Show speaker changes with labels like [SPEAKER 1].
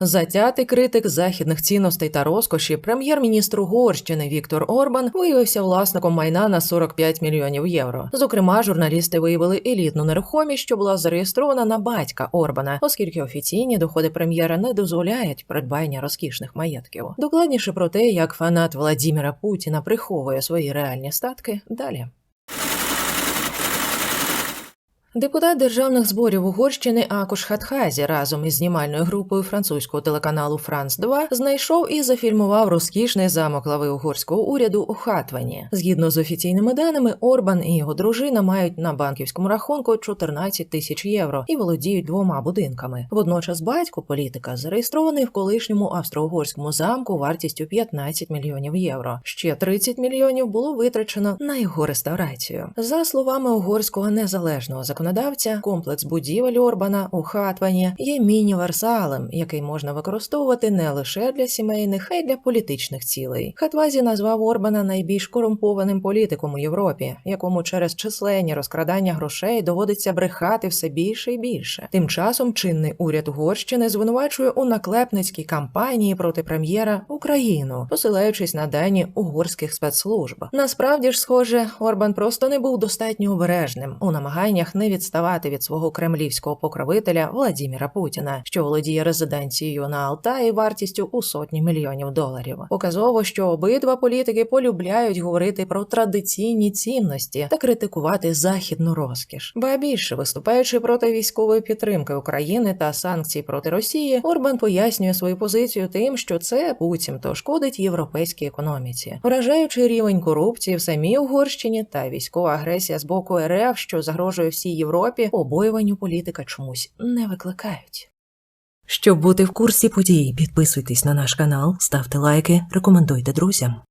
[SPEAKER 1] Затятий критик західних цінностей та розкоші, прем'єр-міністр Угорщини Віктор Орбан виявився власником майна на 45 мільйонів євро. Зокрема, журналісти виявили елітну нерухомість, що була зареєстрована на батька Орбана, оскільки офіційні доходи прем'єра не дозволяють придбання розкішних маєтків. Докладніше про те, як фанат Владіміра Путіна приховує свої реальні статки, далі. Депутат державних зборів Угорщини Акуш Хатхазі разом із знімальною групою французького телеканалу Франс 2 знайшов і зафільмував розкішний замок глави угорського уряду у Хатвані. Згідно з офіційними даними, Орбан і його дружина мають на банківському рахунку 14 тисяч євро і володіють двома будинками. Водночас батько політика зареєстрований в колишньому австро-угорському замку вартістю 15 мільйонів євро. Ще 30 мільйонів було витрачено на його реставрацію. За словами угорського незалежного законодавця, комплекс будівель Орбана у Хатвані є міні-версалем, який можна використовувати не лише для сімейних, а й для політичних цілей. Хатвазі назвав Орбана найбільш корумпованим політиком у Європі, якому через численні розкрадання грошей доводиться брехати все більше і більше. Тим часом чинний уряд Угорщини звинувачує у наклепницькій кампанії проти прем'єра Україну, посилаючись на дані угорських спецслужб. Насправді ж, схоже, Орбан просто не був достатньо обережним у намаганнях не відставати від свого кремлівського покровителя Владіміра Путіна, що володіє резиденцією на Алтаї вартістю у сотні мільйонів доларів. Показово, що обидва політики полюбляють говорити про традиційні цінності та критикувати західну розкіш. Ба більше виступаючи проти військової підтримки України та санкцій проти Росії, Орбан пояснює свою позицію тим, що це буцімто шкодить європейській економіці, вражаючи рівень корупції в самій Угорщині та військова агресія з боку РФ, що загрожує всій Європі, обоюванню політика чомусь не викликають. Щоб бути в курсі подій, підписуйтесь на наш канал, ставте лайки, рекомендуйте друзям.